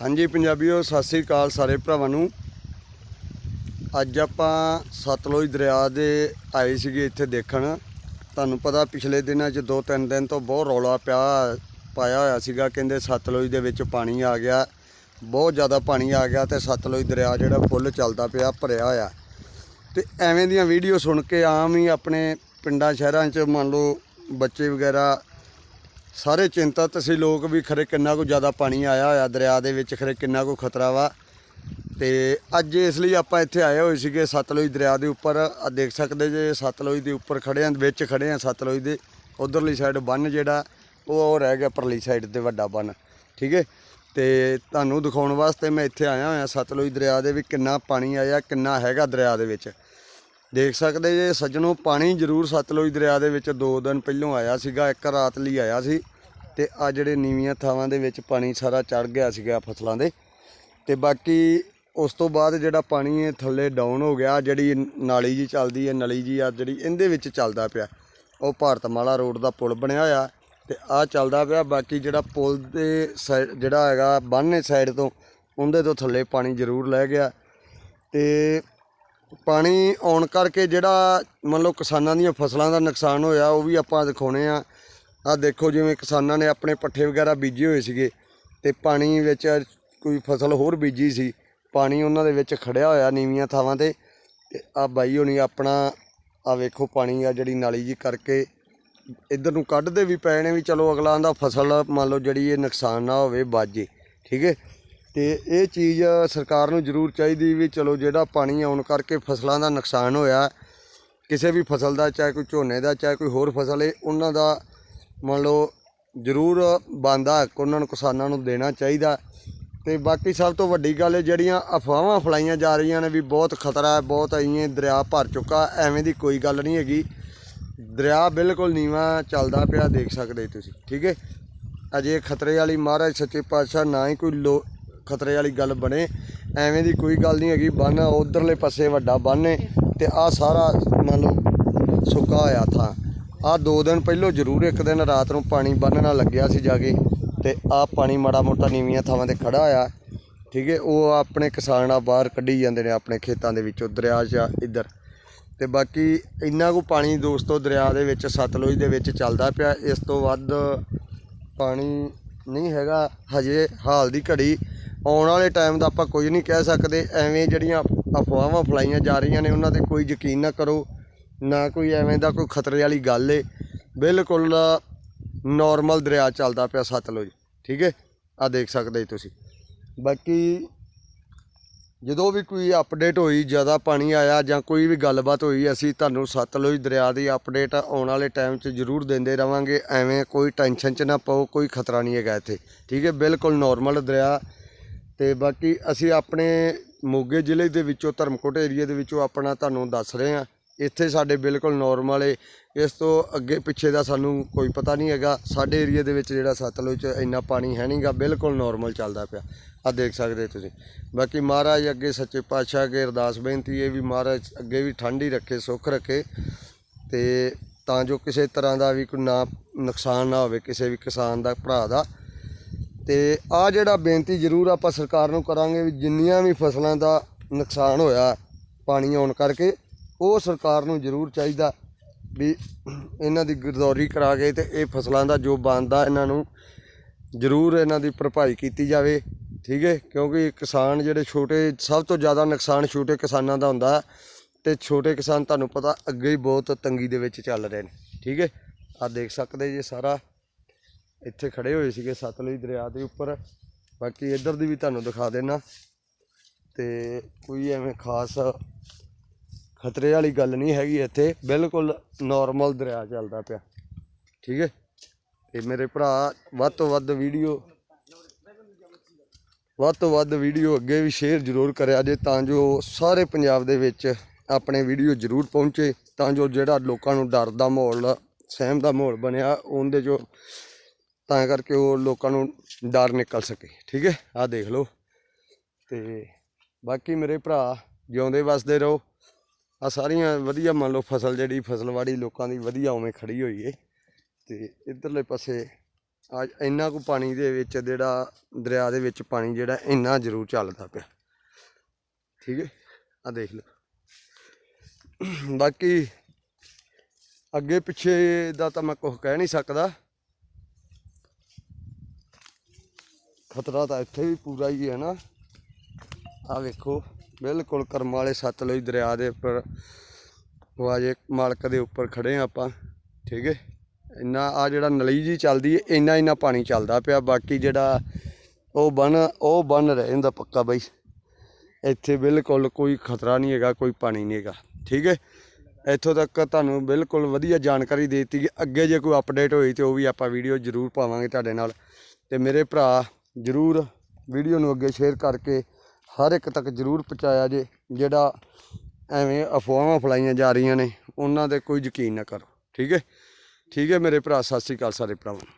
ਹਾਂਜੀ ਪੰਜਾਬੀਓ, ਸਤਿ ਸ੍ਰੀ ਅਕਾਲ ਸਾਰੇ ਭਰਾਵਾਂ ਨੂੰ। ਅੱਜ ਆਪਾਂ ਸਤਲੁਜ ਦਰਿਆ ਦੇ ਆਏ ਸੀਗੇ ਇੱਥੇ ਦੇਖਣ। ਤੁਹਾਨੂੰ ਪਤਾ ਪਿਛਲੇ ਦਿਨਾਂ 'ਚ ਦੋ ਤਿੰਨ ਦਿਨ ਤੋਂ ਬਹੁਤ ਰੌਲਾ ਪਿਆ, ਪਾਇਆ ਹੋਇਆ ਸੀਗਾ। ਕਹਿੰਦੇ ਸਤਲੁਜ ਦੇ ਵਿੱਚ ਪਾਣੀ ਆ ਗਿਆ, ਬਹੁਤ ਜ਼ਿਆਦਾ ਪਾਣੀ ਆ ਗਿਆ ਤੇ ਸਤਲੁਜ ਦਰਿਆ ਜਿਹੜਾ ਫੁੱਲ ਚੱਲਦਾ ਪਿਆ, ਭਰਿਆ ਹੋਇਆ। ਤੇ ਐਵੇਂ ਦੀਆਂ ਵੀਡੀਓ ਸੁਣ ਕੇ ਆਮ ਹੀ ਆਪਣੇ ਪਿੰਡਾਂ, ਸ਼ਹਿਰਾਂ 'ਚ ਮੰਨ ਲਓ ਬੱਚੇ ਵਗੈਰਾ ਸਾਰੇ ਚਿੰਤਤ ਸੀ ਲੋਕ ਵੀ ਖਰੇ ਕਿੰਨਾ ਕੁ ਜ਼ਿਆਦਾ ਪਾਣੀ ਆਇਆ ਹੋਇਆ, ਦਰਿਆ ਦੇ ਵਿੱਚ ਖਰੇ ਕਿੰਨਾ ਕੁ ਖਤਰਾ ਵਾ। ਤੇ ਅੱਜ ਇਸ ਲਈ ਆਪਾਂ ਇੱਥੇ ਆਏ ਹੋਏ ਸੀਗੇ ਸਤਲੁਜ ਦਰਿਆ ਦੇ ਉੱਪਰ। ਆ ਦੇਖ ਸਕਦੇ ਜੇ ਸਤਲੁਜ ਦੇ ਉੱਪਰ ਖੜੇ ਆਂ, ਵਿੱਚ ਖੜੇ ਆਂ ਸਤਲੁਜ ਦੇ। ਉਧਰਲੀ ਸਾਈਡ ਬੰਨ ਜਿਹੜਾ, ਉਹ ਉਹ ਰਹਿ ਗਿਆ ਪਰਲੀ ਸਾਈਡ ਤੇ ਵੱਡਾ ਬੰਨ, ਠੀਕ ਹੈ? ਤੇ ਤੁਹਾਨੂੰ ਦਿਖਾਉਣ ਵਾਸਤੇ ਮੈਂ ਇੱਥੇ ਆਇਆ ਹੋਇਆ ਸਤਲੁਜ ਦਰਿਆ ਦੇ ਵੀ ਕਿੰਨਾ ਪਾਣੀ ਆਇਆ, ਕਿੰਨਾ ਹੈਗਾ ਦਰਿਆ ਦੇ ਵਿੱਚ। ਦੇਖ ਸਕਦੇ ਜੇ ਸੱਜਣੋ, ਪਾਣੀ ਜ਼ਰੂਰ ਸਤਲੁਜ ਦਰਿਆ ਦੇ ਵਿੱਚ 2 ਦਿਨ ਪਹਿਲੋਂ ਆਇਆ ਸੀਗਾ, ਇੱਕ ਰਾਤ ਲਈ ਆਇਆ ਸੀ ਤੇ ਆ ਜਿਹੜੇ ਨੀਵੀਆਂ ਥਾਵਾਂ ਦੇ ਵਿੱਚ ਪਾਣੀ ਸਾਰਾ ਚੜ ਗਿਆ ਸੀਗਾ ਫਸਲਾਂ ਦੇ। ਤੇ ਬਾਕੀ ਉਸ ਤੋਂ ਬਾਅਦ ਜਿਹੜਾ ਪਾਣੀ ਇਹ ਥੱਲੇ ਡਾਊਨ ਹੋ ਗਿਆ, ਜਿਹੜੀ ਨਾਲੀ ਜੀ ਚੱਲਦੀ ਹੈ, ਨਲੀ ਜੀ ਆ ਜਿਹੜੀ ਇਹਦੇ ਵਿੱਚ ਚੱਲਦਾ ਪਿਆ। ਉਹ ਭਾਰਤਮਾਲਾ ਰੋਡ ਦਾ ਪੁਲ ਬਣਿਆ ਹੋਇਆ ਤੇ ਆ ਚੱਲਦਾ ਪਿਆ, ਬਾਕੀ ਜਿਹੜਾ ਪੁਲ ਦੇ ਸਾਈਡ ਜਿਹੜਾ ਹੈਗਾ ਬੰਨੇ ਸਾਈਡ ਤੋਂ, ਉਹਦੇ ਤੋਂ ਥੱਲੇ ਪਾਣੀ ਜ਼ਰੂਰ ਲੈ ਗਿਆ। ਤੇ ਪਾਣੀ ਆਉਣ ਕਰਕੇ ਜਿਹੜਾ ਮੰਨ ਲਓ ਕਿਸਾਨਾਂ ਦੀਆਂ ਫਸਲਾਂ ਦਾ ਨੁਕਸਾਨ ਹੋਇਆ, ਉਹ ਵੀ ਆਪਾਂ ਦਿਖਾਉਣੇ ਆ। ਆ ਦੇਖੋ ਜਿਵੇਂ ਕਿਸਾਨਾਂ ਨੇ ਆਪਣੇ ਪੱਠੇ ਵਗੈਰਾ ਬੀਜੇ ਹੋਏ ਸੀਗੇ ਤੇ ਪਾਣੀ ਵਿੱਚ ਕੋਈ ਫਸਲ ਹੋਰ ਬੀਜੀ ਸੀ। ਪਾਣੀ ਉਹਨਾਂ ਦੇ ਵਿੱਚ ਖੜਿਆ ਹੋਇਆ ਨੀਵੀਆਂ ਥਾਵਾਂ ਤੇ। ਤੇ ਆ ਬਾਈ ਹੋਣੀ ਆਪਣਾ ਆ ਵੇਖੋ ਪਾਣੀ ਆ ਜਿਹੜੀ ਨਾਲੀ ਜੀ ਕਰਕੇ ਇੱਧਰ ਨੂੰ ਕੱਢਦੇ ਵੀ ਪਏ ਨੇ ਵੀ ਚਲੋ ਅਗਲਾ ਆਂਦਾ ਫਸਲ ਮੰਨ ਲਓ ਜਿਹੜੀ ਇਹ ਨੁਕਸਾਨ ਨਾ ਹੋਵੇ ਬਾਜੇ ਠੀਕ ਹੈ? ਅਤੇ ਇਹ ਚੀਜ਼ ਸਰਕਾਰ ਨੂੰ ਜ਼ਰੂਰ ਚਾਹੀਦੀ ਵੀ ਚਲੋ ਜਿਹੜਾ ਪਾਣੀ ਆਉਣ ਕਰਕੇ ਫਸਲਾਂ ਦਾ ਨੁਕਸਾਨ ਹੋਇਆ, ਕਿਸੇ ਵੀ ਫਸਲ ਦਾ, ਚਾਹੇ ਕੋਈ ਝੋਨੇ ਦਾ, ਚਾਹੇ ਕੋਈ ਹੋਰ ਫਸਲ ਹੈ ਉਹਨਾਂ ਦਾ ਮੰਨ ਲਓ ਜ਼ਰੂਰ ਬੰਦਾ ਹੱਕ ਉਹਨਾਂ ਨੂੰ ਕਿਸਾਨਾਂ ਨੂੰ ਦੇਣਾ ਚਾਹੀਦਾ। ਤੇ ਬਾਕੀ ਸਭ ਤੋਂ ਵੱਡੀ ਗੱਲ ਜਿਹੜੀਆਂ ਅਫਵਾਹਾਂ ਫਲਾਈਆਂ ਜਾ ਰਹੀਆਂ ਨੇ ਵੀ ਬਹੁਤ ਖਤਰਾ ਹੈ, ਬਹੁਤ ਐਂ ਦਰਿਆ ਭਰ ਚੁੱਕਾ, ਐਵੇਂ ਦੀ ਕੋਈ ਗੱਲ ਨਹੀਂ ਹੈਗੀ। ਦਰਿਆ ਬਿਲਕੁਲ ਨੀਵਾਂ ਚੱਲਦਾ ਪਿਆ, ਦੇਖ ਸਕਦੇ ਤੁਸੀਂ, ਠੀਕ ਹੈ? ਅਜੇ ਖਤਰੇ ਵਾਲੀ ਮਹਾਰਾਜ ਸੱਚੇ ਪਾਤਸ਼ਾਹ ਨਾ ਹੀ ਕੋਈ ਲੋ ਖਤਰੇ ਵਾਲੀ ਗੱਲ ਬਣੇ। ਐਵੇਂ ਦੀ ਕੋਈ ਗੱਲ ਨਹੀਂ ਹੈਗੀ। ਬੰਨ ਉਧਰਲੇ ਪਾਸੇ ਵੱਡਾ ਬੰਨ ਹੈ ਤੇ ਆ ਸਾਰਾ ਮੰਨ ਲਓ ਸੁੱਕਾ ਹੋਇਆ ਥਾਂ। ਆ ਦੋ ਦਿਨ ਪਹਿਲੋਂ ਜ਼ਰੂਰ ਇੱਕ ਦਿਨ ਰਾਤ ਨੂੰ ਪਾਣੀ ਬੰਨ ਨਾਲ ਲੱਗਿਆ ਸੀ ਜਾ ਕੇ ਤੇ ਆ ਪਾਣੀ ਮਾੜਾ ਮੋਟਾ ਨੀਵੀਆਂ ਥਾਵਾਂ ਤੇ ਖੜਾ ਹੋਇਆ। ਠੀਕ ਹੈ ਉਹ ਆਪਣੇ ਕਿਸਾਨ ਆ ਬਾਹਰ ਕੱਢੀ ਜਾਂਦੇ ਨੇ ਆਪਣੇ ਖੇਤਾਂ ਦੇ ਵਿੱਚੋਂ, ਦਰਿਆ 'ਚ ਇੱਧਰ। ਤੇ ਬਾਕੀ ਇੰਨਾ ਕੁ ਪਾਣੀ ਦੋਸਤੋ ਦਰਿਆ ਦੇ ਵਿੱਚ, ਸਤਲੁਜ ਦੇ ਵਿੱਚ ਚੱਲਦਾ ਪਿਆ। ਇਸ ਤੋਂ ਵੱਧ ਪਾਣੀ ਨਹੀਂ ਹੈਗਾ। ਹਜੇ ਹਾਲ ਦੀ ਘੜੀ ਆਉਣ ਵਾਲੇ ਟਾਈਮ ਦਾ ਆਪਾਂ ਕੁਝ ਨਹੀਂ ਕਹਿ ਸਕਦੇ, ਐਵੇਂ ਜਿਹੜੀਆਂ ਅਫਵਾਹਾਂ ਫੈਲਾਈਆਂ ਜਾ ਰਹੀਆਂ ਨੇ, ਉਹਨਾਂ ਤੇ ਕੋਈ ਯਕੀਨ ਨਾ ਕਰੋ, ਨਾ ਕੋਈ ਐਵੇਂ ਦਾ ਕੋਈ ਖਤਰੇ ਵਾਲੀ ਗੱਲ ਏ। ਬਿਲਕੁਲ ਨੋਰਮਲ ਦਰਿਆ ਚੱਲਦਾ ਪਿਆ ਸਤਲੁਜ, ਠੀਕ ਹੈ ਆ ਦੇਖ ਸਕਦੇ ਤੁਸੀਂ। ਬਾਕੀ ਜਦੋਂ ਵੀ ਕੋਈ ਅਪਡੇਟ ਹੋਈ, ਜ਼ਿਆਦਾ ਪਾਣੀ ਆਇਆ ਜਾਂ ਕੋਈ ਵੀ ਗੱਲਬਾਤ ਹੋਈ, ਅਸੀਂ ਤੁਹਾਨੂੰ ਸਤਲੁਜ ਦਰਿਆ ਦੀ ਅਪਡੇਟ ਆਉਣ ਵਾਲੇ ਟਾਈਮ 'ਚ ਜ਼ਰੂਰ ਦਿੰਦੇ ਰਵਾਂਗੇ। ਐਵੇਂ ਕੋਈ ਟੈਨਸ਼ਨ 'ਚ ਨਾ ਪਾਓ, ਕੋਈ ਖਤਰਾ ਨਹੀਂ ਹੈਗਾ ਇੱਥੇ, ਠੀਕ ਹੈ ਬਿਲਕੁਲ ਨੋਰਮਲ ਦਰਿਆ ਤੇ ਬਾਕੀ ਅਸੀਂ ਆਪਣੇ ਮੋਗੇ ਜ਼ਿਲ੍ਹੇ ਦੇ ਵਿੱਚੋਂ ਧਰਮਕੋਟ ਏਰੀਏ ਦੇ ਵਿੱਚੋਂ ਆਪਣਾ ਤੁਹਾਨੂੰ ਦੱਸ ਰਹੇ ਹਾਂ। ਇੱਥੇ ਸਾਡੇ ਬਿਲਕੁਲ ਨੋਰਮਲ ਏ। ਇਸ ਤੋਂ ਅੱਗੇ ਪਿੱਛੇ ਦਾ ਸਾਨੂੰ ਕੋਈ ਪਤਾ ਨਹੀਂ ਹੈਗਾ। ਸਾਡੇ ਏਰੀਏ ਦੇ ਵਿੱਚ ਜਿਹੜਾ ਸਤਲੁਜ ਇੰਨਾ ਪਾਣੀ ਹੈ ਨਹੀਂਗਾ ਬਿਲਕੁਲ ਨੋਰਮਲ ਚੱਲਦਾ ਪਿਆ। ਆ ਦੇਖ ਸਕਦੇ ਤੁਸੀਂ। ਬਾਕੀ ਮਹਾਰਾਜ ਅੱਗੇ ਸੱਚੇ ਪਾਤਸ਼ਾਹ ਅੱਗੇ ਅਰਦਾਸ ਬੇਨਤੀ ਹੈ ਵੀ ਮਹਾਰਾਜ ਅੱਗੇ ਵੀ ਠੰਡ ਹੀ ਰੱਖੇ, ਸੁੱਖ ਰੱਖੇ। ਤੇ ਤਾਂ ਜੋ ਕਿਸੇ ਤਰ੍ਹਾਂ ਦਾ ਵੀ ਕੋਈ ਨਾ ਨੁਕਸਾਨ ਨਾ ਹੋਵੇ, ਕਿਸੇ ਵੀ ਕਿਸਾਨ ਦਾ, ਭਰਾ ਦਾ ਤੇ ਆ ਜਿਹੜਾ ਬੇਨਤੀ ਜ਼ਰੂਰ ਆਪਾਂ ਸਰਕਾਰ ਨੂੰ ਕਰਾਂਗੇ ਵੀ ਜਿੰਨੀਆਂ ਵੀ ਫਸਲਾਂ ਦਾ ਨੁਕਸਾਨ ਹੋਇਆ, ਪਾਣੀ ਆਉਣ ਕਰਕੇ, ਉਹ ਸਰਕਾਰ ਨੂੰ ਜ਼ਰੂਰ ਚਾਹੀਦਾ ਵੀ ਇਹਨਾਂ ਦੀ ਗਰਦੌਰੀ ਕਰਾ ਕੇ ਤੇ ਇਹ ਫਸਲਾਂ ਦਾ ਜੋ ਬਣਦਾ ਇਹਨਾਂ ਨੂੰ ਜ਼ਰੂਰ ਇਹਨਾਂ ਦੀ ਭਰਪਾਈ ਕੀਤੀ ਜਾਵੇ, ਠੀਕ ਹੈ? ਕਿਉਂਕਿ ਕਿਸਾਨ ਜਿਹੜੇ ਛੋਟੇ, ਸਭ ਤੋਂ ਜ਼ਿਆਦਾ ਨੁਕਸਾਨ ਛੋਟੇ ਕਿਸਾਨਾਂ ਦਾ ਹੁੰਦਾ ਹੈ ਤੇ ਛੋਟੇ ਕਿਸਾਨ ਤੁਹਾਨੂੰ ਪਤਾ ਅੱਗੇ ਹੀ ਬਹੁਤ ਤੰਗੀ ਦੇ ਵਿੱਚ ਚੱਲ ਰਹੇ ਨੇ, ਠੀਕ ਹੈ? ਆ ਦੇਖ ਸਕਦੇ ਜੇ ਸਾਰਾ ਇੱਥੇ ਖੜੇ ਹੋਏ ਸੀਗੇ ਸਤਲੁਜ ਦਰਿਆ ਦੇ ਉੱਪਰ। ਬਾਕੀ ਇੱਧਰ ਦੀ ਵੀ ਤੁਹਾਨੂੰ ਦਿਖਾ ਦੇਣਾ ਤੇ ਕੋਈ ਐਵੇਂ ਖਾਸ ਖਤਰੇ ਵਾਲੀ ਗੱਲ ਨਹੀਂ ਹੈਗੀ ਇੱਥੇ। ਬਿਲਕੁਲ ਨਾਰਮਲ ਦਰਿਆ ਚੱਲਦਾ ਪਿਆ। ਠੀਕ ਹੈ? ਤੇ ਮੇਰੇ ਭਰਾ, ਵੱਧ ਤੋਂ ਵੱਧ ਵੀਡੀਓ ਵੱਧ ਤੋਂ ਵੱਧ ਵੀਡੀਓ ਅੱਗੇ ਵੀ ਸ਼ੇਅਰ ਜ਼ਰੂਰ ਕਰਿਆ ਜੇ, ਤਾਂ ਜੋ ਸਾਰੇ ਪੰਜਾਬ ਦੇ ਵਿੱਚ ਆਪਣੇ ਵੀਡੀਓ ਜ਼ਰੂਰ ਪਹੁੰਚੇ, ਤਾਂ ਜੋ ਜਿਹੜਾ ਲੋਕਾਂ ਨੂੰ ਡਰ ਦਾ ਮਾਹੌਲ, ਸਹਿਮ ਦਾ ਮਾਹੌਲ ਬਣਿਆ, ਉਹਦੇ ਜੋ ਤਾਂ ਕਰਕੇ ਉਹ ਲੋਕਾਂ ਨੂੰ ਡਰ ਨਿਕਲ ਸਕੇ। ਠੀਕ ਹੈ? ਆਹ ਦੇਖ ਲਓ। ਤੇ ਬਾਕੀ ਮੇਰੇ ਭਰਾ, ਜਿਉਂਦੇ ਵਸਦੇ ਰਹੋ। ਆ ਸਾਰੀਆਂ ਵਧੀਆ ਮੰਨ ਲਓ ਫਸਲ ਜਿਹੜੀ ਫਸਲਵਾੜੀ ਲੋਕਾਂ ਦੀ ਵਧੀਆ ਉਵੇਂ ਖੜੀ ਹੋਈ ਏ। ਤੇ ਇਧਰਲੇ ਪਾਸੇ ਆ ਇੰਨਾ ਕੁ ਪਾਣੀ ਦੇ ਵਿੱਚ, ਜਿਹੜਾ ਦਰਿਆ ਦੇ ਵਿੱਚ ਪਾਣੀ ਜਿਹੜਾ, ਇੰਨਾ ਜ਼ਰੂਰ ਚੱਲਦਾ ਪਿਆ। ਠੀਕ ਹੈ? ਆ ਦੇਖ ਲਓ। ਬਾਕੀ ਅੱਗੇ ਪਿੱਛੇ ਦਾ ਤਾਂ ਮੈਂ ਕੁਝ ਕਹਿ ਨਹੀਂ ਸਕਦਾ। ਖਤਰਾ ਤਾਂ ਇੱਥੇ ਵੀ ਪੂਰਾ ਹੀ ਹੈ ਨਾ। ਆ ਵੇਖੋ, ਬਿਲਕੁਲ ਕਰਮ ਵਾਲੇ ਸਤਲੁਜ ਦਰਿਆ ਦੇ ਉੱਪਰ ਵਾਜੇ ਮਾਲਕ ਦੇ ਉੱਪਰ ਖੜੇ ਹਾਂ ਆਪਾਂ, ਠੀਕ ਹੈ। ਇੰਨਾ ਆ ਜਿਹੜਾ ਨਲੀ ਜੀ ਚੱਲਦੀ ਹੈ, ਇੰਨਾ ਇੰਨਾ ਪਾਣੀ ਚੱਲਦਾ ਪਿਆ, ਬਾਕੀ ਜਿਹੜਾ ਉਹ ਬਨ ਉਹ ਬਨ ਰਹਿ ਜਾਂਦਾ ਪੱਕਾ ਬਾਈ। ਇੱਥੇ ਬਿਲਕੁਲ ਕੋਈ ਖਤਰਾ ਨਹੀਂ ਹੈਗਾ, ਕੋਈ ਪਾਣੀ ਨਹੀਂ ਹੈਗਾ, ਠੀਕ ਹੈ। ਇੱਥੋਂ ਤੱਕ ਤੁਹਾਨੂੰ ਬਿਲਕੁਲ ਵਧੀਆ ਜਾਣਕਾਰੀ ਦੇ ਦਿੱਤੀ ਅੱਗੇ ਜੇ ਕੋਈ ਅਪਡੇਟ ਹੋਈ ਤੇ ਉਹ ਵੀ ਆਪਾਂ ਵੀਡੀਓ ਜ਼ਰੂਰ ਪਾਵਾਂਗੇ ਤੁਹਾਡੇ ਨਾਲ। ਤੇ ਮੇਰੇ ਭਰਾ ਜ਼ਰੂਰ ਵੀਡੀਓ ਨੂੰ ਅੱਗੇ ਸ਼ੇਅਰ ਕਰਕੇ ਹਰ ਇੱਕ ਤੱਕ ਜ਼ਰੂਰ ਪਹੁੰਚਾਇਆ ਜੇ, ਜਿਹੜਾ ਐਵੇਂ ਅਫਵਾਹਾਂ ਫੈਲਾਈਆਂ ਜਾ ਰਹੀਆਂ ਨੇ, ਉਹਨਾਂ ਤੇ ਕੋਈ ਯਕੀਨ ਨਾ ਕਰੋ। ਠੀਕ ਹੈ? ਠੀਕ ਹੈ ਮੇਰੇ ਭਰਾ, ਸਤਿ ਸ੍ਰੀ ਅਕਾਲ ਸਾਰੇ ਭਰਾਵਾਂ। ਨੂੰ